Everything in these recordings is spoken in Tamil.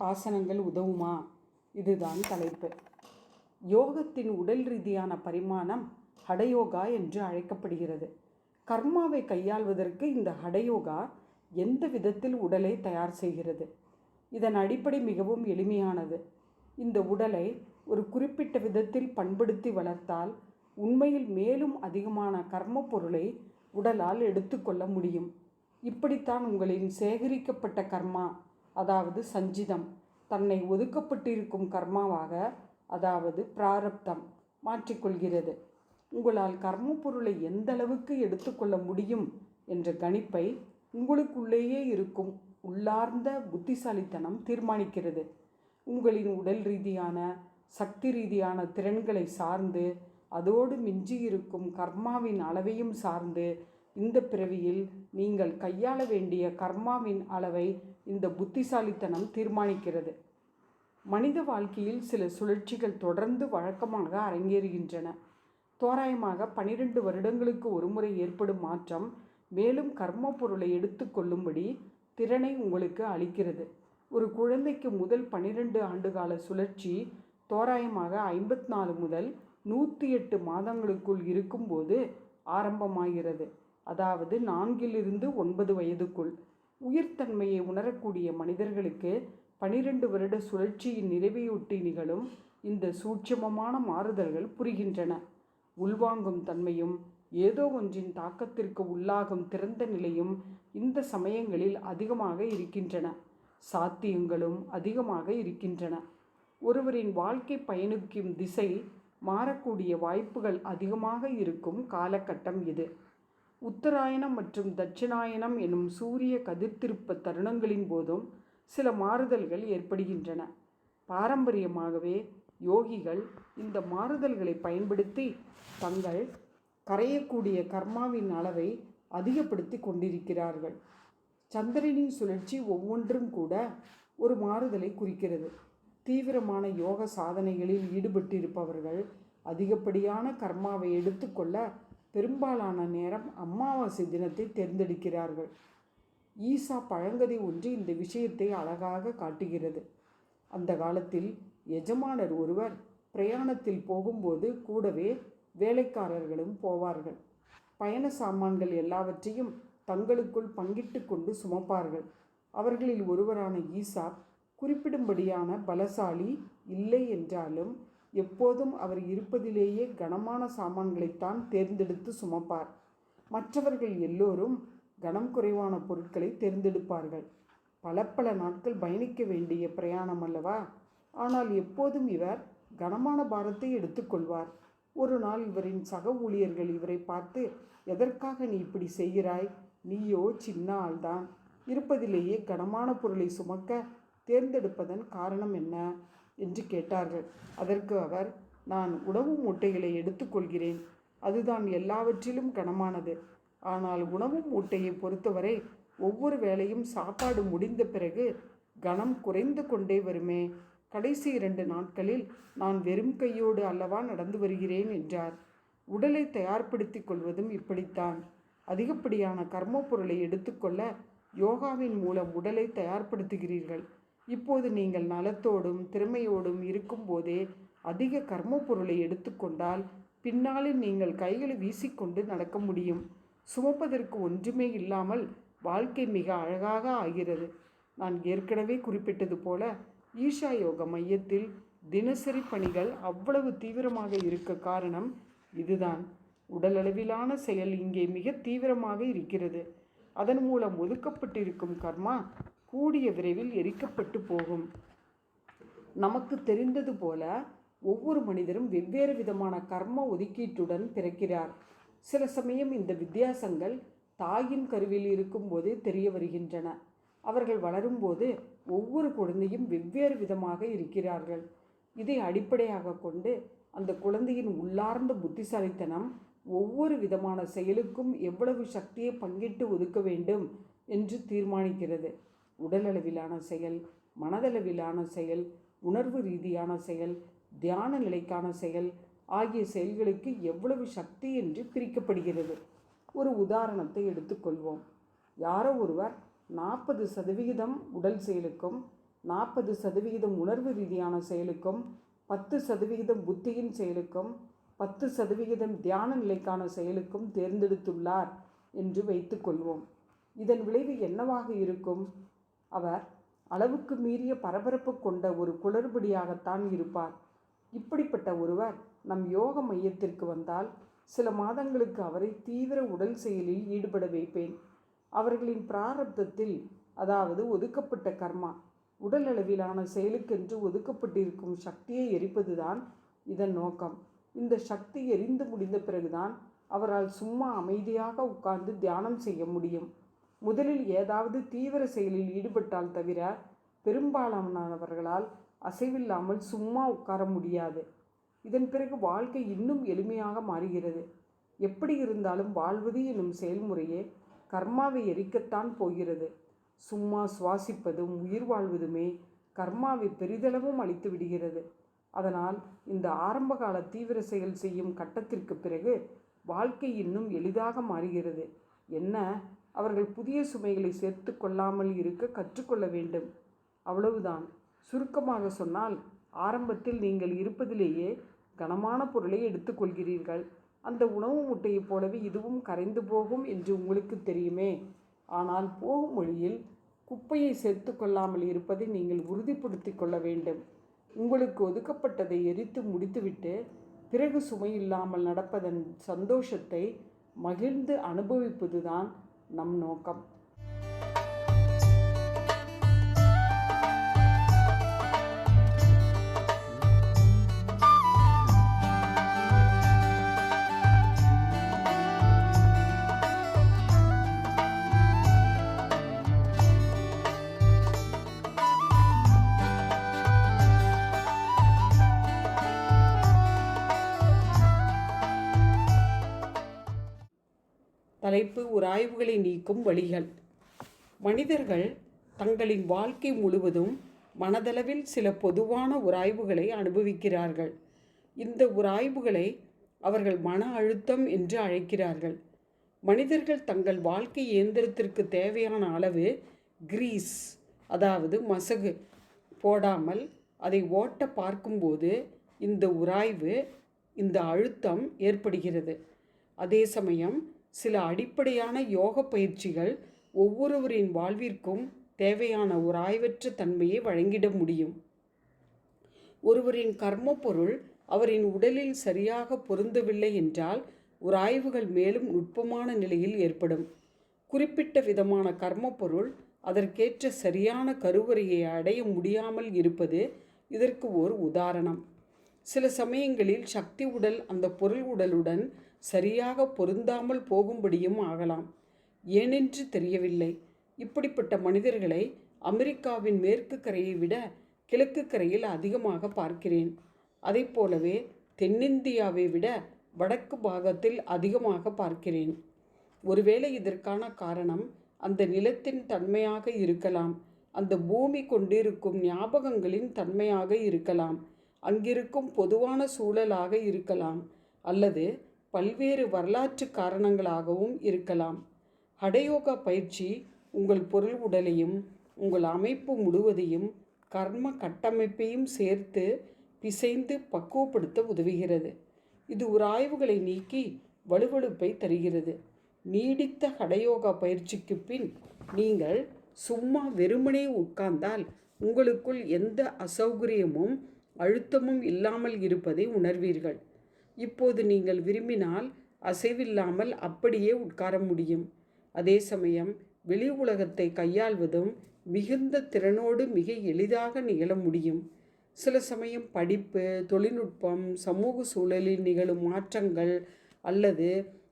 ஆசனங்கள் உதவுமா? இதுதான் தலைப்பு. யோகத்தின் உடல் ரீதியான பரிமாணம் ஹடயோகா என்று அழைக்கப்படுகிறது. கர்மாவை கையாள்வதற்கு இந்த ஹடயோகா எந்த விதத்தில் உடலை தயார் செய்கிறது? இதன் அடிப்படை மிகவும் எளிமையானது. இந்த உடலை ஒரு குறிப்பிட்ட விதத்தில் பண்படுத்தி வளர்த்தால் உண்மையில் மேலும் அதிகமான கர்ம பொருளை உடலால் எடுத்துக்கொள்ள முடியும். இப்படித்தான் உங்களின் சேகரிக்கப்பட்ட கர்மா அதாவது சஞ்சிதம். தன்னை ஒதுக்கப்பட்டிருக்கும் கர்மாவாக அதாவது பிராரப்தம் மாற்றிக்கொள்கிறது. உங்களால் கர்ம பொருளை எந்த அளவுக்கு எடுத்துக்கொள்ள முடியும் என்ற கணிப்பை உங்களுக்குள்ளேயே இருக்கும் உள்ளார்ந்த புத்திசாலித்தனம் தீர்மானிக்கிறது. உங்களின் உடல் ரீதியான சக்தி ரீதியான திறன்களை சார்ந்து அதோடு மிஞ்சி இருக்கும் கர்மாவின் அளவையும் சார்ந்து இந்த பிறவியில் நீங்கள் கையாள வேண்டிய கர்மாவின் அளவை இந்த புத்திசாலித்தனம் தீர்மானிக்கிறது. மனித வாழ்க்கையில் சில சுழற்சிகள் தொடர்ந்து வழக்கமாக அரங்கேறுகின்றன. தோராயமாக பனிரெண்டு வருடங்களுக்கு ஒருமுறை ஏற்படும் மாற்றம் மேலும் கர்ம பொருளை எடுத்துக்கொள்ளும்படி திறனை உங்களுக்கு அளிக்கிறது. ஒரு குழந்தைக்கு முதல் பனிரெண்டு ஆண்டுகால சுழற்சி தோராயமாக ஐம்பத்தி நாலு முதல் நூற்றி எட்டு மாதங்களுக்குள் இருக்கும்போது ஆரம்பமாகிறது. அதாவது நான்கிலிருந்து ஒன்பது வயதுக்குள். உயிர்த்தன்மையை உணரக்கூடிய மனிதர்களுக்கு பனிரெண்டு வருட சுழற்சியின் நிறைவையொட்டி நிகழும் இந்த சூட்சமமான மாறுதல்கள் புரிகின்றன. உள்வாங்கும் தன்மையும் ஏதோ ஒன்றின் தாக்கத்திற்கு உள்ளாகும் திறந்த நிலையும் இந்த சமயங்களில் அதிகமாக இருக்கின்றன. சாத்தியங்களும் அதிகமாக இருக்கின்றன. ஒருவரின் வாழ்க்கை பயணிக்கும் திசை மாறக்கூடிய வாய்ப்புகள் அதிகமாக இருக்கும் காலகட்டம் இது. உத்தராயணம் மற்றும் தட்சிணாயனம் எனும் சூரிய கதிர்த்திருப்ப தருணங்களின் போதும் சில மாறுதல்கள் ஏற்படுகின்றன. பாரம்பரியமாகவே யோகிகள் இந்த மாறுதல்களை பயன்படுத்தி தங்கள் கரையக்கூடிய கர்மாவின் அளவை அதிகப்படுத்தி கொண்டிருக்கிறார்கள். சந்திரனின் சுழற்சி ஒவ்வொன்றும் கூட ஒரு மாறுதலை குறிக்கிறது. தீவிரமான யோக சாதனைகளில் ஈடுபட்டிருப்பவர்கள் அதிகப்படியான கர்மாவை எடுத்துக்கொள்ள பெரும்பாலான நேரம் அமாவாசை தினத்தை தேர்ந்தெடுக்கிறார்கள். ஈசா பழங்கதை ஒன்று இந்த விஷயத்தை அழகாக காட்டுகிறது. அந்த காலத்தில் எஜமானர் ஒருவர் பிரயாணத்தில் போகும்போது கூடவே வேலைக்காரர்களும் போவார்கள். பயண சாமான்கள் எல்லாவற்றையும் தங்களுக்குள் பங்கிட்டு கொண்டு சுமப்பார்கள். அவர்களில் ஒருவரான ஈசா குறிப்பிடும்படியான பலசாலி இல்லை என்றாலும் எப்போதும் அவர் இருப்பதிலேயே கனமான சாமான்களைத்தான் தேர்ந்தெடுத்து சுமப்பார். மற்றவர்கள் எல்லோரும் கனம் குறைவான பொருட்களை தேர்ந்தெடுப்பார்கள். பல பல நாட்கள் பயணிக்க வேண்டிய பிரயாணம் அல்லவா? ஆனால் எப்போதும் இவர் கனமான பாரத்தை எடுத்துக்கொள்வார் ஒரு நாள் இவரின் சக ஊழியர்கள் இவரை பார்த்து எதற்காக நீ இப்படி செய்கிறாய்? நீயோ சின்ன ஆள்தான். இருப்பதிலேயே கனமான பொருளை சுமக்க தேர்ந்தெடுப்பதன் காரணம் என்ன? என்று கேட்டார்கள். அதற்கு அவர் நான் உணவு மூட்டைகளை எடுத்துக்கொள்கிறேன். அதுதான் எல்லாவற்றிலும் கனமானது. ஆனால் உணவு மூட்டையை பொறுத்தவரை ஒவ்வொரு வேளையும் சாப்பாடு முடிந்த பிறகு கனம் குறைந்து கொண்டே வருமே. கடைசி இரண்டு நாட்களில் நான் வெறும் கையோடு அல்லவா நடந்து வருகிறேன் என்றார். உடலை தயார்படுத்தி கொள்வதும் இப்படித்தான். அதிகப்படியான கர்ம பொருளை எடுத்துக்கொள்ள யோகாவின் மூலம் உடலை தயார்படுத்துகிறீர்கள். இப்போது நீங்கள் நலத்தோடும் திறமையோடும் இருக்கும்போதே அதிக கர்ம பொருளை எடுத்துக்கொண்டால் பின்னாளில் நீங்கள் கைகளை வீசிக்கொண்டு நடக்க முடியும். சுமப்பதற்கு ஒன்றுமே இல்லாமல் வாழ்க்கை மிக அழகாக ஆகிறது. நான் ஏற்கனவே குறிப்பிட்டது போல ஈஷா யோக மையத்தில் தினசரி பணிகள் அவ்வளவு தீவிரமாக இருக்க காரணம் இதுதான். உடலளவிலான செயல் இங்கே மிக தீவிரமாக இருக்கிறது. அதன் மூலம் ஒதுக்கப்பட்டிருக்கும் கர்மா கூடிய விரைவில் எரிக்கப்பட்டு போகும். நமக்கு தெரிந்தது போல ஒவ்வொரு மனிதரும் வெவ்வேறு விதமான கர்ம ஒதுக்கீட்டுடன் பிறக்கிறார். சில சமயம் இந்த வித்தியாசங்கள் தாயின் கருவில் இருக்கும்போது தெரிய வருகின்றன. அவர்கள் வளரும்போது ஒவ்வொரு குழந்தையும் வெவ்வேறு விதமாக இருக்கிறார்கள். இதை அடிப்படையாக கொண்டு அந்த குழந்தையின் உள்ளார்ந்த புத்திசாலித்தனம் ஒவ்வொரு விதமான செயலுக்கும் எவ்வளவு சக்தியை பங்கிட்டு ஒதுக்க வேண்டும் என்று தீர்மானிக்கிறது. உடலளவிலான செயல் மனதளவிலான செயல் உணர்வு ரீதியான செயல் தியான நிலைக்கான செயல் ஆகிய செயல்களுக்கு எவ்வளவு சக்தி என்று பிரிக்கப்படுகிறது. ஒரு உதாரணத்தை எடுத்துக்கொள்வோம். யாரோ ஒருவர் நாற்பது சதவிகிதம் உடல் செயலுக்கும் நாற்பது சதவிகிதம் உணர்வு ரீதியான செயலுக்கும் பத்து சதவிகிதம் புத்தியின் செயலுக்கும் பத்து சதவிகிதம் தியான நிலைக்கான செயலுக்கும் தேர்ந்தெடுத்துள்ளார் என்று வைத்துக்கொள்வோம். இதன் விளைவு என்னவாக இருக்கும்? அவர் அளவுக்கு மீறிய பரபரப்பு கொண்ட ஒரு குளறுபடியாகத்தான் இருப்பார். இப்படிப்பட்ட ஒருவர் நம் யோக மையத்திற்கு வந்தால் சில மாதங்களுக்கு அவரை தீவிர உடல் செயலில் ஈடுபட வைப்பேன். அவர்களின் பிராரப்தத்தில் அதாவது ஒதுக்கப்பட்ட கர்மா உடல் அளவிலான செயலுக்கென்று ஒதுக்கப்பட்டிருக்கும் சக்தியை எரிப்பதுதான் இதன் நோக்கம். இந்த சக்தி எரிந்து முடிந்த பிறகுதான் அவரால் சும்மா அமைதியாக உட்கார்ந்து தியானம் செய்ய முடியும். முதலில் ஏதாவது தீவிர செயலில் ஈடுபட்டால் தவிர பெரும்பாலானவர்களால் அசைவில்லாமல் சும்மா உட்கார முடியாது. இதன் பிறகு வாழ்க்கை இன்னும் எளிமையாக மாறுகிறது. எப்படி இருந்தாலும் வாழ்வது எனும் செயல்முறையே கர்மாவை எரிக்கத்தான் போகிறது. சும்மா சுவாசிப்பதும் உயிர் வாழ்வதுமே கர்மாவை பெரிதளவும் அழித்து விடுகிறது. அதனால் இந்த ஆரம்பகால தீவிர செயல் செய்யும் கட்டத்திற்கு பிறகு வாழ்க்கை இன்னும் எளிதாக மாறுகிறது. என்ன? அவர்கள் புதிய சுமைகளை சேர்த்து கொள்ளாமல் இருக்க கற்றுக்கொள்ள வேண்டும். அவ்வளவுதான். சுருக்கமாக சொன்னால் ஆரம்பத்தில் நீங்கள் இருப்பதிலேயே கனமான பொருளை எடுத்துக்கொள்கிறீர்கள் அந்த உணவு முட்டையைப் போலவே இதுவும் கரைந்து போகும் என்று உங்களுக்கு தெரியுமே. ஆனால் போகும் வழியில் குப்பையை சேர்த்து கொள்ளாமல் இருப்பதை நீங்கள் உறுதிப்படுத்தி கொள்ள வேண்டும். உங்களுக்கு ஒதுக்கப்பட்டதை எரித்து முடித்துவிட்டு பிறகு சுமையில்லாமல் நடப்பதன் சந்தோஷத்தை மகிழ்ந்து அனுபவிப்பதுதான் நம் நோக்கம் உராய்வுகளை நீக்கும் வழிகள். மனிதர்கள் தங்களின் வாழ்க்கை முழுவதும் மனதளவில் சில பொதுவான உராய்வுகளை அனுபவிக்கிறார்கள். இந்த உராய்வுகளை அவர்கள் மன அழுத்தம் என்று அழைக்கிறார்கள். மனிதர்கள் தங்கள் வாழ்க்கை இயந்திரத்திற்கு தேவையான அளவு கிரீஸ் அதாவது மசகு போடாமல் அதை ஓட்ட பார்க்கும்போது இந்த உராய்வு இந்த அழுத்தம் ஏற்படுகிறது. அதே சமயம் சில அடிப்படையான யோக பயிற்சிகள் ஒவ்வொருவரின் வாழ்விற்கும் தேவையான ஒரு ஆய்வற்ற தன்மையை வழங்கிட முடியும். ஒருவரின் கர்ம பொருள் அவரின் உடலில் சரியாக பொருந்தவில்லை என்றால் ஒரு ஆய்வுகள் மேலும் நுட்பமான நிலையில் ஏற்படும். குறிப்பிட்ட விதமான கர்ம பொருள் அதற்கேற்ற சரியான கருவறையை அடைய முடியாமல் இருப்பது இதற்கு ஒரு உதாரணம். சில சமயங்களில் சக்தி உடல் அந்த பொருள் உடலுடன் சரியாக பொருந்தாமல் போகும்படியும் ஆகலாம். ஏனென்று தெரியவில்லை. இப்படிப்பட்ட மனிதர்களை அமெரிக்காவின் மேற்கு கரையை விட கிழக்கு கரையில் அதிகமாக பார்க்கிறேன். அதை போலவே தென்னிந்தியாவை விட வடக்கு பாகத்தில் அதிகமாக பார்க்கிறேன். ஒருவேளை இதற்கான காரணம் அந்த நிலத்தின் தன்மையாக இருக்கலாம். அந்த பூமி கொண்டிருக்கும் ஞாபகங்களின் தன்மையாக இருக்கலாம். அங்கிருக்கும் பொதுவான சூழலாக இருக்கலாம். அல்லது பல்வேறு வரலாற்று காரணங்களாகவும் இருக்கலாம். ஹடயோகா பயிற்சி உங்கள் பொருள் உடலையும் உங்கள் அமைப்பு முழுவதையும் கர்ம கட்டமைப்பையும் சேர்த்து பிசைந்து பக்குவப்படுத்த உதவுகிறது. இது உராய்வுகளை நீக்கி வலுவழுப்பை தருகிறது. நீடித்த ஹடயோகா பயிற்சிக்கு பின் நீங்கள் சும்மா வெறுமனே உட்கார்ந்தால் உங்களுக்குள் எந்த அசௌகரியமும் அழுத்தமும் இல்லாமல் இருப்பதை உணர்வீர்கள். இப்போது நீங்கள் விரும்பினால் அசைவில்லாமல் அப்படியே உட்கார முடியும். அதே சமயம் வெளி உலகத்தை கையாள்வதும் மிகுந்த திறனோடு மிக எளிதாக நிகழ முடியும். சில சமயம் படிப்பு தொழில்நுட்பம் சமூக சூழலில் நிகழும் மாற்றங்கள் அல்லது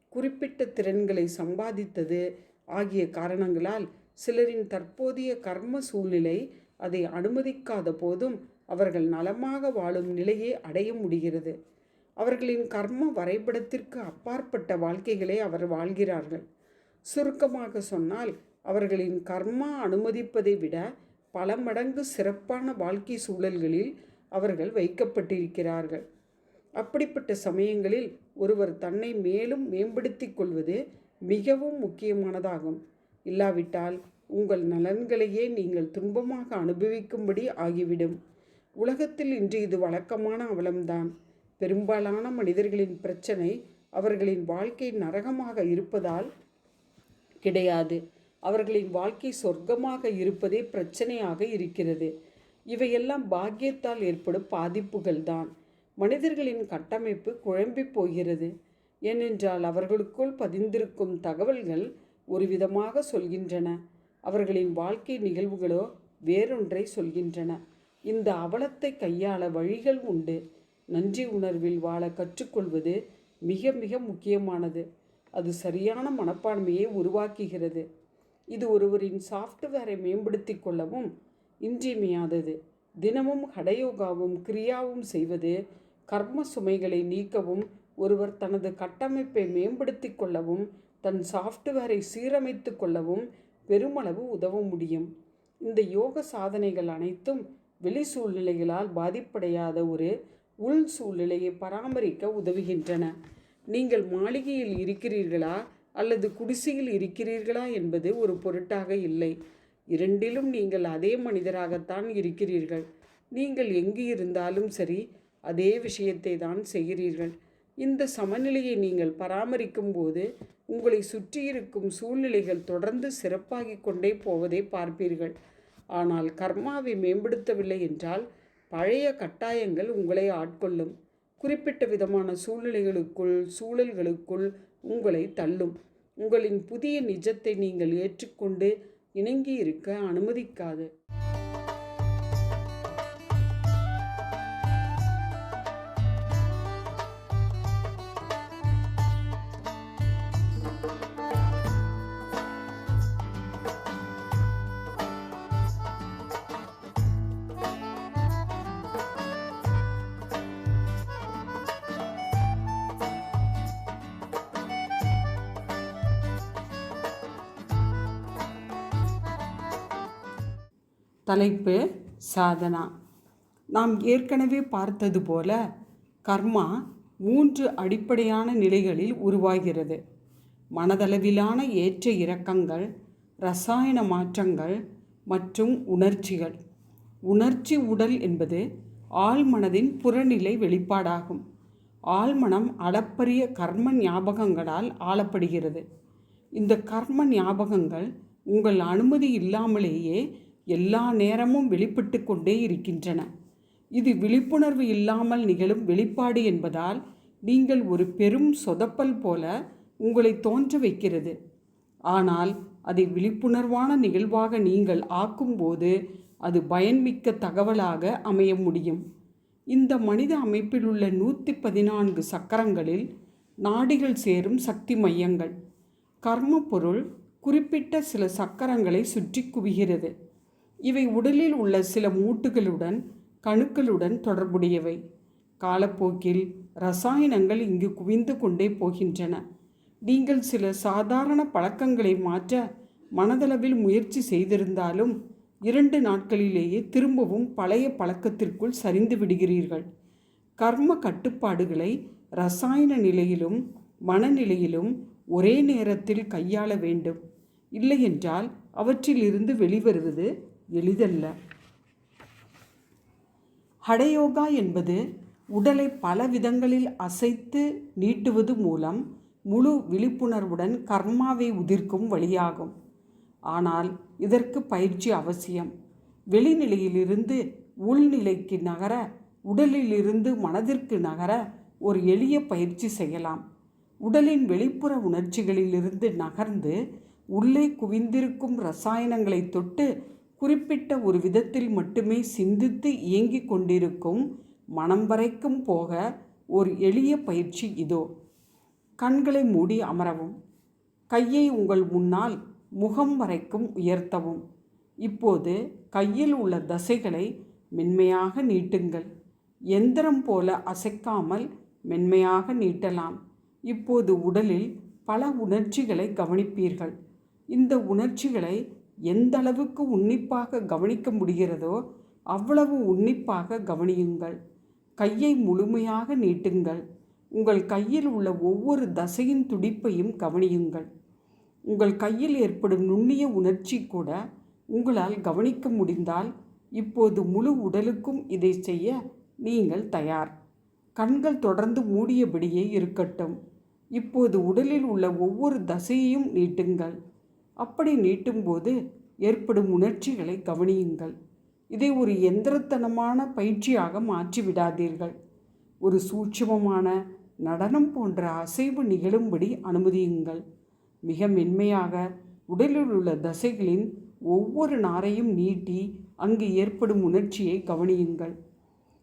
குறிப்பிட்ட திறன்களை சம்பாதித்தது ஆகிய காரணங்களால் சிலரின் தற்போதைய கர்ம சூழ்நிலை அதை அனுமதிக்காத போதும் அவர்கள் நலமாக வாழும் நிலையை அடைய முடிகிறது. அவர்களின் கர்ம வரைபடத்திற்கு அப்பாற்பட்ட வாழ்க்கைகளை அவர் வாழ்கிறார்கள். சுருக்கமாக சொன்னால் அவர்களின் கர்மா அனுமதிப்பதை விட பல மடங்கு சிறப்பான வாழ்க்கை சூழல்களில் அவர்கள் வைக்கப்பட்டிருக்கிறார்கள். அப்படிப்பட்ட சமயங்களில் ஒருவர் தன்னை மேலும் மேம்படுத்தி கொள்வது மிகவும் முக்கியமானதாகும். இல்லாவிட்டால் உங்கள் நலன்களையே நீங்கள் துன்பமாக அனுபவிக்கும்படி ஆகிவிடும். உலகத்தில் இன்று இது வழக்கமான அவலம்தான். பெரும்பாலான மனிதர்களின் பிரச்சனை அவர்களின் வாழ்க்கை நரகமாக இருப்பதால் கிடையாது. அவர்களின் வாழ்க்கை சொர்க்கமாக இருப்பதே பிரச்சனையாக இருக்கிறது. இவையெல்லாம் பாக்கியத்தால் ஏற்படும் பாதிப்புகள் தான். மனிதர்களின் கட்டமைப்பு குழம்பி போகிறது. ஏனென்றால் அவர்களுக்குள் பதிந்திருக்கும் தகவல்கள் ஒரு விதமாக சொல்கின்றன. அவர்களின் வாழ்க்கை நிகழ்வுகளோ வேறொன்றை சொல்கின்றன. இந்த அவலத்தை கையாள வழிகள் உண்டு. நன்றி உணர்வில் வாழ கற்றுக்கொள்வது மிக மிக முக்கியமானது. அது சரியான மனப்பான்மையை உருவாக்குகிறது. இது ஒருவரின் சாஃப்ட்வேரை மேம்படுத்தி கொள்ளவும் இன்றியமையாதது. தினமும் ஹடயோகாவும் கிரியாவும் செய்வது கர்ம சுமைகளை நீக்கவும் ஒருவர் தனது கட்டமைப்பை மேம்படுத்தி கொள்ளவும் தன் சாஃப்ட்வேரை சீரமைத்து கொள்ளவும் பெருமளவு உதவ முடியும். இந்த யோக சாதனைகள் அனைத்தும் வெளி சூழ்நிலைகளால் பாதிப்படையாத ஒரு உள் சூழ்நிலையை பராமரிக்க உதவுகின்றன. நீங்கள் மாளிகையில் இருக்கிறீர்களா அல்லது குடிசையில் இருக்கிறீர்களா என்பது ஒரு பொருட்டாக இல்லை. இரண்டிலும் நீங்கள் அதே மனிதராகத்தான் இருக்கிறீர்கள். நீங்கள் எங்கு இருந்தாலும் சரி அதே விஷயத்தை தான் செய்கிறீர்கள். இந்த சமநிலையை நீங்கள் பராமரிக்கும் போது உங்களை சுற்றியிருக்கும் சூழ்நிலைகள் தொடர்ந்து சிறப்பாகிக் கொண்டே போவதை பார்ப்பீர்கள். ஆனால் கர்மாவை மேம்படுத்தவில்லை என்றால் பழைய கட்டாயங்கள் உங்களை ஆட்கொள்ளும். குறிப்பிட்ட விதமான சூழ்நிலைகளுக்குள் சூழல்களுக்குள் உங்களை தள்ளும். உங்களின் புதிய நிஜத்தை நீங்கள் ஏற்றுக்கொண்டு இணங்கி இருக்க அனுமதிக்காது. தலைப்பு சாதனா. நாம் ஏற்கனவே பார்த்தது போல கர்மா மூன்று அடிப்படையான நிலைகளில் உருவாகிறது. மனதளவிலான ஏற்ற இறக்கங்கள் ரசாயன மாற்றங்கள் மற்றும் உணர்ச்சிகள். உணர்ச்சி உடல் என்பது ஆழ்மனதின் புறநிலை வெளிப்பாடாகும். ஆழ்மனம் அளப்பரிய கர்ம ஞாபகங்களால் ஆளப்படுகிறது. இந்த கர்ம ஞாபகங்கள் உங்கள் அனுமதி இல்லாமலேயே எல்லா நேரமும் வெளிப்பட்டு கொண்டே இருக்கின்றன. இது விழிப்புணர்வு இல்லாமல் நிகழும் வெளிப்பாடு என்பதால் நீங்கள் ஒரு பெரும் சொதப்பல் போல உங்களை தோன்ற வைக்கிறது. ஆனால் அதை விழிப்புணர்வான நிகழ்வாக நீங்கள் ஆக்கும்போது அது பயன்மிக்க தகவலாக அமைய முடியும். இந்த மனித அமைப்பில் உள்ள நூற்றி பதினான்கு சக்கரங்களில் நாடிகள் சேரும் சக்தி மையங்கள். கர்ம பொருள் குறிப்பிட்ட சில சக்கரங்களை சுற்றி குவிகிறது. இவை உடலில் உள்ள சில மூட்டுகளுடன் கணுக்களுடன் தொடர்புடையவை. காலப்போக்கில் ரசாயனங்கள் இங்கு குவிந்து கொண்டே போகின்றன. நீங்கள் சில சாதாரண பழக்கங்களை மாற்ற மனதளவில் முயற்சி செய்திருந்தாலும் இரண்டு நாட்களிலேயே திரும்பவும் பழைய பழக்கத்திற்குள் சரிந்து விடுகிறீர்கள். கர்ம கட்டுப்பாடுகளை ரசாயன நிலையிலும் மனநிலையிலும் ஒரே நேரத்தில் கையாள வேண்டும். இல்லையென்றால் அவற்றிலிருந்து வெளிவருவது எளிதல்ல. ஹடயோகா என்பது உடலை பல விதங்களில் அசைத்து நீட்டுவது மூலம் முழு விழிப்புணர்வுடன் கர்மாவை உதிர்க்கும் வழியாகும். ஆனால் இதற்கு பயிற்சி அவசியம். வெளிநிலையிலிருந்து உள்நிலைக்கு நகர உடலிலிருந்து மனதிற்கு நகர ஒரு எளிய பயிற்சி செய்யலாம். உடலின் வெளிப்புற உணர்ச்சிகளிலிருந்து நகர்ந்து உள்ளே குவிந்திருக்கும் ரசாயனங்களை தொட்டு குறிப்பிட்ட ஒரு விதத்தில் மட்டுமே சிந்தித்து இயங்கிக் கொண்டிருக்கும் மனம் வரைக்கும் போக ஒரு எளிய பயிற்சி இதோ. கண்களை மூடி அமரவும். கையை உங்கள் முன்னால் முகம் வரைக்கும் உயர்த்தவும். இப்போது கையில் உள்ள தசைகளை மென்மையாக நீட்டுங்கள். எந்திரம் போல அசைக்காமல் மென்மையாக நீட்டலாம். இப்போது உடலில் பல உணர்ச்சிகளை கவனிப்பீர்கள். இந்த உணர்ச்சிகளை எந்த அளவுக்கு உன்னிப்பாக கவனிக்க முடிகிறதோ அவ்வளவு உன்னிப்பாக கவனியுங்கள். கையை முழுமையாக நீட்டுங்கள். உங்கள் கையில் உள்ள ஒவ்வொரு தசையின் துடிப்பையும் கவனியுங்கள். உங்கள் கையில் ஏற்படும் நுண்ணிய உணர்ச்சி கூட உங்களால் கவனிக்க முடிந்தால் இப்போது முழு உடலுக்கும் இதை செய்ய நீங்கள் தயார். கண்கள் தொடர்ந்து மூடியபடியே இருக்கட்டும். இப்போது உடலில் உள்ள ஒவ்வொரு தசையையும் நீட்டுங்கள். அப்படி நீட்டும்போது ஏற்படும் உணர்ச்சிகளை கவனியுங்கள். இதை ஒரு எந்திரத்தனமான பயிற்சியாக மாற்றிவிடாதீர்கள். ஒரு சூட்சமமான நடனம் போன்ற அசைவு நிகழும்படி அனுமதியுங்கள். மிக மென்மையாக உடலில் உள்ள தசைகளின் ஒவ்வொரு நாரையும் நீட்டி அங்கு ஏற்படும் உணர்ச்சியை கவனியுங்கள்.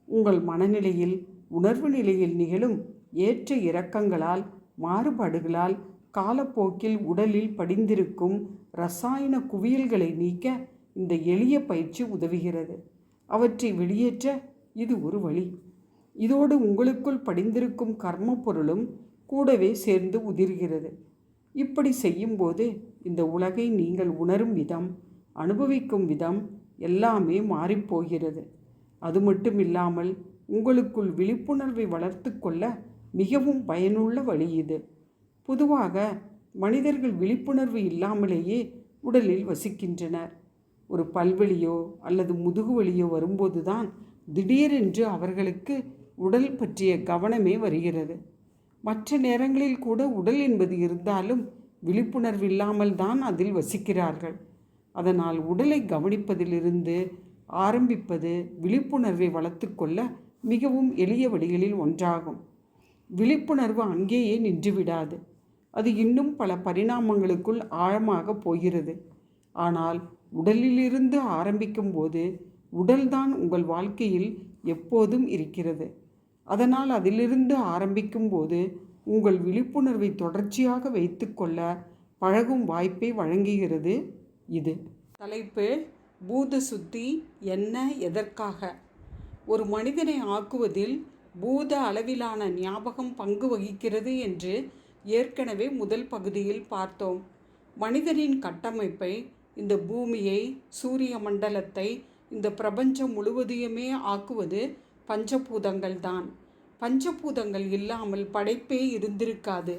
உங்கள் மனநிலையில் உணர்வு நிலையில் நிகழும் ஏற்ற இறக்கங்களால் மாறுபாடுகளால் காலப்போக்கில் உடலில் படிந்திருக்கும் ரசாயன குவியல்களை நீக்க இந்த எளிய பயிற்சி உதவுகிறது. அவற்றை வெளியேற்ற இது ஒரு வழி. இதோடு உங்களுக்குள் படிந்திருக்கும் கர்ம பொருளும் கூடவே சேர்ந்து உதிர்கிறது. இப்படி செய்யும்போது இந்த உலகை நீங்கள் உணரும் விதம் அனுபவிக்கும் விதம் எல்லாமே மாறிப்போகிறது. அது மட்டும் இல்லாமல் உங்களுக்குள் விழிப்புணர்வை வளர்த்து கொள்ள மிகவும் பயனுள்ள வழி இது. பொதுவாக மனிதர்கள் விழிப்புணர்வு இல்லாமலேயே உடலில் வசிக்கின்றனர். ஒரு பல்வெளியோ அல்லது முதுகு வலியோ வரும்போதுதான் திடீரென்று அவர்களுக்கு உடல் பற்றிய கவனமே வருகிறது. மற்ற நேரங்களில் கூட உடல் என்பது இருந்தாலும் விழிப்புணர்வு இல்லாமல் தான் அதில் வசிக்கிறார்கள். அதனால் உடலை கவனிப்பதிலிருந்து ஆரம்பிப்பது விழிப்புணர்வை வளர்த்துக்கொள்ள மிகவும் எளிய வழிகளில் ஒன்றாகும். விழிப்புணர்வு அங்கேயே நின்றுவிடாது அது இன்னும் பல பரிணாமங்களுக்குள் ஆழமாக போகிறது. ஆனால் உடலிலிருந்து ஆரம்பிக்கும் போது உடல்தான் உங்கள் வாழ்க்கையில் எப்போதும் இருக்கிறது. அதனால் அதிலிருந்து ஆரம்பிக்கும் போது உங்கள் விழிப்புணர்வை தொடர்ச்சியாக வைத்துக்கொள்ள பழகும் வாய்ப்பை வழங்குகிறது இது. தலைப்பு பூத சுத்தி என்ன எதற்காக? ஒரு மனிதனை ஆக்குவதில் பூத அளவிலான ஞாபகம் பங்கு வகிக்கிறது என்று ஏற்கனவே முதல் பகுதியில் பார்த்தோம். மனிதனின் கட்டமைப்பை இந்த பூமியை சூரிய மண்டலத்தை இந்த பிரபஞ்சம் முழுவதையுமே ஆக்குவது பஞ்சபூதங்கள் தான். பஞ்சபூதங்கள் இல்லாமல் படைப்பே இருந்திருக்காது.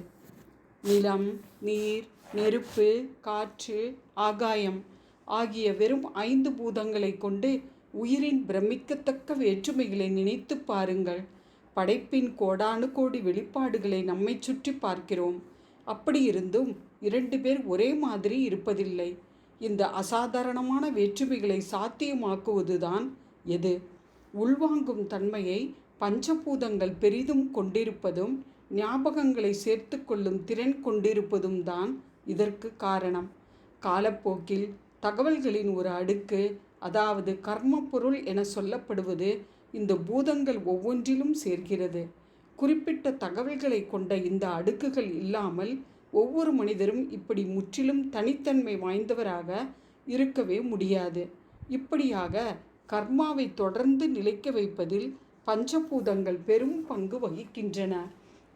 நிலம் நீர் நெருப்பு காற்று ஆகாயம் ஆகிய வெறும் ஐந்து பூதங்களை கொண்டு உயிரின் பிரமிக்கத்தக்க வேற்றுமைகளை நினைத்து பாருங்கள். படைப்பின் கோடானு கோடி வெளிப்பாடுகளை நம்மை சுற்றி பார்க்கிறோம். அப்படி இருந்தும் இரண்டு பேர் ஒரே மாதிரி இருப்பதில்லை. இந்த அசாதாரணமான வேற்றுமைகளை சாத்தியமாக்குவதுதான் எது? உள்வாங்கும் தன்மையை பஞ்சபூதங்கள் பெரிதும் கொண்டிருப்பதும் ஞாபகங்களை சேர்த்து கொள்ளும் திறன் கொண்டிருப்பதும் தான் இதற்கு காரணம். காலப்போக்கில் தகவல்களின் ஒரு அடுக்கு அதாவது கர்ம பொருள் என சொல்லப்படுவது இந்த பூதங்கள் ஒவ்வொன்றிலும் சேர்கிறது. குறிப்பிட்ட தகவல்களை கொண்ட இந்த அடுக்குகள் இல்லாமல் ஒவ்வொரு மனிதரும் இப்படி முற்றிலும் தனித்தன்மை வாய்ந்தவராக இருக்கவே முடியாது. இப்படியாக கர்மாவை தொடர்ந்து நிலைக்க வைப்பதில் பஞ்சபூதங்கள் பெரும் பங்கு வகிக்கின்றன.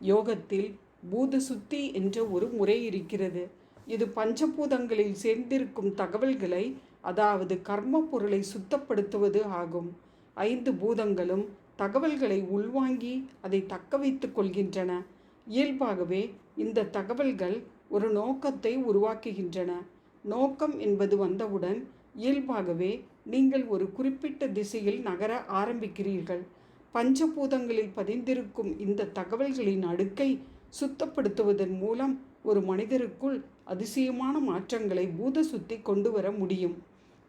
யோகத்தில் பூத சுத்தி என்ற ஒரு முறை இருக்கிறது. இது பஞ்சபூதங்களில் சேர்ந்திருக்கும் தகவல்களை அதாவது கர்ம பொருளை சுத்தப்படுத்துவது ஆகும். ஐந்து பூதங்களும் தகவல்களை உள்வாங்கி அதை தக்க வைத்து கொள்கின்றன. இயல்பாகவே இந்த தகவல்கள் ஒரு நோக்கத்தை உருவாக்குகின்றன. நோக்கம் என்பது வந்தவுடன் இயல்பாகவே நீங்கள் ஒரு குறிப்பிட்ட திசையில் நகர ஆரம்பிக்கிறீர்கள். பஞ்சபூதங்களில் பதிந்திருக்கும் இந்த தகவல்களின் அடுக்கை சுத்தப்படுத்துவதன் மூலம் ஒரு மனிதருக்குள் அதிசயமான மாற்றங்களை பூத சுத்தி கொண்டு வர முடியும்.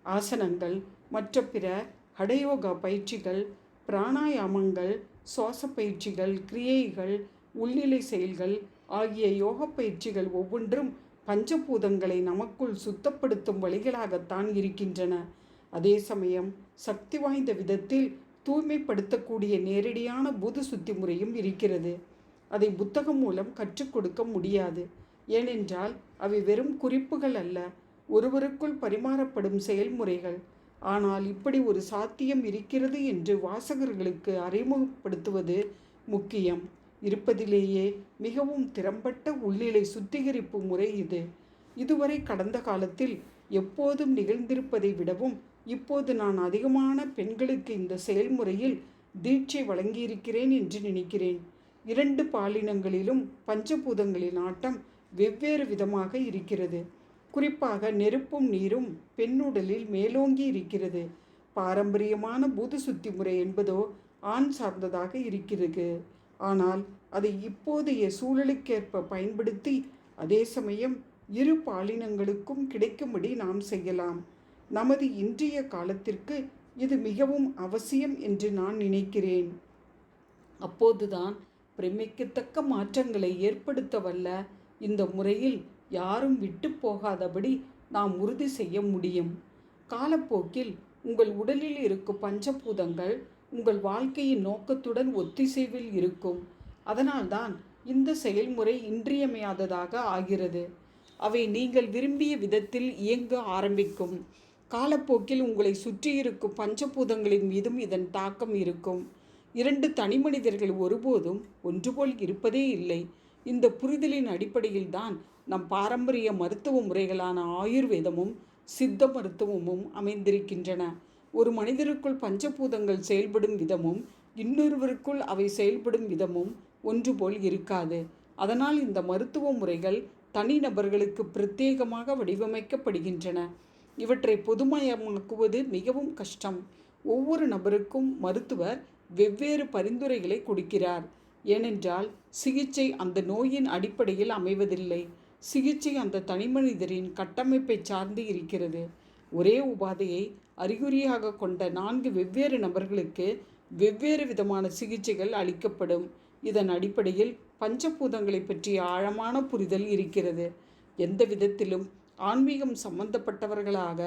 ஆசனங்கள் மற்ற பிற ஹடயோகா பயிற்சிகள் பிராணாயாமங்கள் சுவாச பயிற்சிகள் கிரியைகள் உள்நிலை செயல்கள் ஆகிய யோக பயிற்சிகள் ஒவ்வொன்றும் பஞ்சபூதங்களை நமக்குள் சுத்தப்படுத்தும் வழிகளாகத்தான் இருக்கின்றன. அதே சமயம் சக்தி வாய்ந்த விதத்தில் தூய்மைப்படுத்தக்கூடிய நேரடியான பூத சுத்தி முறையும் இருக்கிறது. அதை புத்தகம் மூலம் கற்றுக் கொடுக்க முடியாது. ஏனென்றால் அவை வெறும் குறிப்புகள் அல்ல ஒருவருக்குள் பரிமாறப்படும் செயல்முறைகள். ஆனால் இப்படி ஒரு சாத்தியம் இருக்கிறது என்று வாசகர்களுக்கு அறிமுகப்படுத்துவது முக்கியம். இருப்பதிலேயே மிகவும் திறம்பட்ட உள்நிலை சுத்திகரிப்பு முறை இது. இதுவரை கடந்த காலத்தில் எப்போதும் நிகழ்ந்திருப்பதை விடவும் இப்போது நான் அதிகமான பெண்களுக்கு இந்த செயல்முறையில் தீட்சை வழங்கியிருக்கிறேன் என்று நினைக்கிறேன். இரண்டு பாலினங்களிலும் பஞ்சபூதங்களின் ஆட்டம் வெவ்வேறு விதமாக இருக்கிறது. குறிப்பாக நெருப்பும் நீரும் பெண்ணுடலில் மேலோங்கி இருக்கிறது. பாரம்பரியமான பூத சுத்தி முறை என்பதோ ஆண் சார்ந்ததாக இருக்கிறது. ஆனால் அதை இப்போதைய சூழலுக்கேற்ப பயன்படுத்தி அதே சமயம் இரு பாலினங்களுக்கும் கிடைக்கும்படி நாம் செய்யலாம். நமது இன்றைய காலத்திற்கு இது மிகவும் அவசியம் என்று நான் நினைக்கிறேன். அப்போதுதான் பிரமிக்கத்தக்க மாற்றங்களை ஏற்படுத்த வல்ல இந்த முறையில் யாரும் விட்டு போகாதபடி நாம் உறுதி செய்ய முடியும். காலப்போக்கில் உங்கள் உடலில் இருக்கும் பஞ்சபூதங்கள் உங்கள் வாழ்க்கையின் நோக்கத்துடன் ஒத்திசைவில் இருக்கும். அதனால்தான் இந்த செயல்முறை இன்றியமையாததாக ஆகிறது. அவை நீங்கள் விரும்பிய விதத்தில் இயங்க ஆரம்பிக்கும். காலப்போக்கில் உங்களை சுற்றியிருக்கும் பஞ்சபூதங்களின் மீதும் இதன் தாக்கம் இருக்கும். இரண்டு தனிமனிதர்கள் ஒருபோதும் ஒன்றுபோல் இருப்பதே இல்லை. இந்த புரிதலின் அடிப்படையில் தான் நம் பாரம்பரிய மருத்துவ முறைகளான ஆயுர்வேதமும் சித்த மருத்துவமும் அமைந்திருக்கின்றன. ஒரு மனிதருக்குள் பஞ்சபூதங்கள் செயல்படும் விதமும் இன்னொருவருக்குள் அவை செயல்படும் விதமும் ஒன்று போல் இருக்காது. அதனால் இந்த மருத்துவ முறைகள் தனிநபர்களுக்கு பிரத்யேகமாக வடிவமைக்கப்படுகின்றன. இவற்றை பொதுமயமாக்குவது மிகவும் கஷ்டம். ஒவ்வொரு நபருக்கும் மருத்துவர் வெவ்வேறு பரிந்துரைகளை கொடுக்கிறார். ஏனென்றால் சிகிச்சை அந்த நோயின் அடிப்படையில் அமைவதில்லை. சிகிச்சை அந்த தனிமனிதரின் கட்டமைப்பை சார்ந்து இருக்கிறது. ஒரே உபாதையை அறிகுறியாக கொண்ட நான்கு வெவ்வேறு நபர்களுக்கு வெவ்வேறு விதமான சிகிச்சைகள் அளிக்கப்படும். இதன் அடிப்படையில் பஞ்சபூதங்களை பற்றிய ஆழமான புரிதல் இருக்கிறது. எந்த விதத்திலும் ஆன்மீகம் சம்பந்தப்பட்டவர்களாக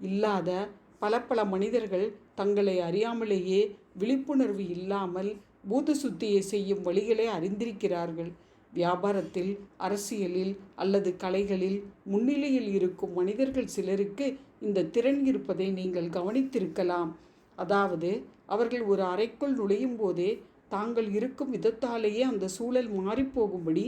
இல்லாத பல பல மனிதர்கள் தங்களை அறியாமலேயே விழிப்புணர்வு இல்லாமல் பூத சுத்தியை செய்யும் வழிகளை அறிந்திருக்கிறார்கள். வியாபாரத்தில் அரசியலில் அல்லது கலைகளில் முன்னிலையில் இருக்கும் மனிதர்கள் சிலருக்கு இந்த திறன் இருப்பதை நீங்கள் கவனித்திருக்கலாம். அதாவது அவர்கள் ஒரு அறைக்குள் நுழையும் போதே தாங்கள் இருக்கும் விதத்தாலேயே அந்த சூழல் மாறிப்போகும்படி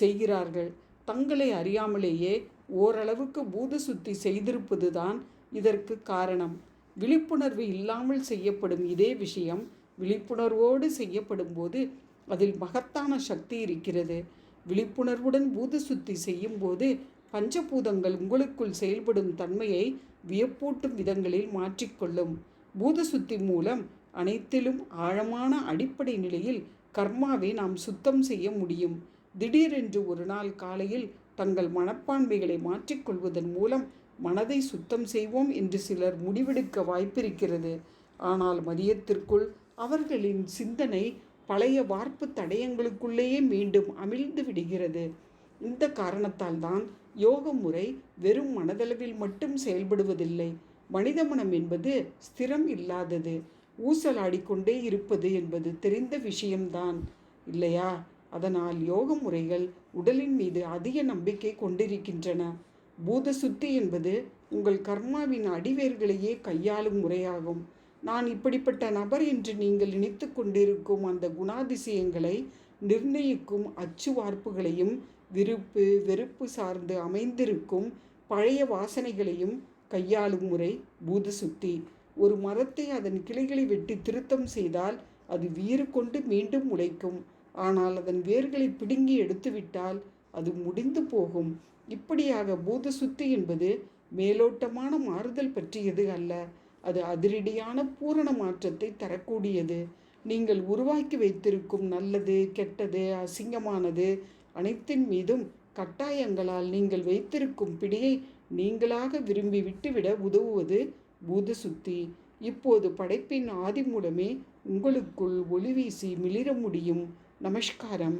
செய்கிறார்கள். தங்களை அறியாமலேயே ஓரளவுக்கு பூத சுத்தி செய்திருப்பதுதான் இதற்கு காரணம். விழிப்புணர்வு இல்லாமல் செய்யப்படும் இதே விஷயம் விழிப்புணர்வோடு செய்யப்படும் போது அதில் மகத்தான சக்தி இருக்கிறது. விழிப்புணர்வுடன் பூத சுத்தி செய்யும் போது பஞ்சபூதங்கள் உங்களுக்குள் செயல்படும் தன்மையை வியப்பூட்டும் விதங்களில் மாற்றிக்கொள்ளும். பூத சுத்தி மூலம் அனைத்திலும் ஆழமான அடிப்படை நிலையில் கர்மாவை நாம் சுத்தம் செய்ய முடியும். திடீரென்று ஒரு நாள் காலையில் தங்கள் மனப்பான்மைகளை மாற்றிக்கொள்வதன் மூலம் மனதை சுத்தம் செய்வோம் என்று சிலர் முடிவெடுக்க வாய்ப்பிருக்கிறது. ஆனால் மதியத்திற்குள் அவர்களின் சிந்தனை பழைய வார்ப்பு தடயங்களுக்குள்ளேயே மீண்டும் அமிழ்ந்து விடுகிறது. இந்த காரணத்தால் தான் யோக முறை வெறும் மனதளவில் மட்டும் செயல்படுவதில்லை மனித மனம் என்பது ஸ்திரம் இல்லாதது ஊசலாடிக்கொண்டே இருப்பது என்பது தெரிந்த விஷயம்தான். இல்லையா? அதனால் யோக முறைகள் உடலின் மீது அதிக நம்பிக்கை கொண்டிருக்கின்றன. பூத சுத்தி என்பது உங்கள் கர்மாவின் அடிவேர்களையே கையாளும் முறையாகும். நான் இப்படிப்பட்ட நபர் என்று நீங்கள் நினைத்து கொண்டிருக்கும் அந்த குணாதிசயங்களை நிர்ணயிக்கும் அச்சு வார்ப்புகளையும் விருப்பு வெறுப்பு சார்ந்து அமைந்திருக்கும் பழைய வாசனைகளையும் கையாளும் முறை பூத சுத்தி ஒரு மரத்தை அதன் கிளைகளை வெட்டி திருத்தம் செய்தால் அது வீறு கொண்டு மீண்டும் உழைக்கும். ஆனால் அதன் வேர்களை பிடுங்கி எடுத்துவிட்டால் அது முடிந்து போகும். இப்படியாக பூத சுத்தி என்பது மேலோட்டமான மாறுதல் பற்றியது அல்ல. அது அதிரடியான பூரண மாற்றத்தை தரக்கூடியது. நீங்கள் உருவாக்கி வைத்திருக்கும் நல்லது கெட்டது அசிங்கமானது அனைத்தின் மீதும் கட்டாயங்களால் நீங்கள் வைத்திருக்கும் பிடியை நீங்களாக விரும்பி விட்டுவிட உதவுவது பூத சுத்தி இப்போது படைப்பின் ஆதி மூலமே உங்களுக்குள் ஒளி வீசி மிளிர முடியும். நமஸ்காரம்.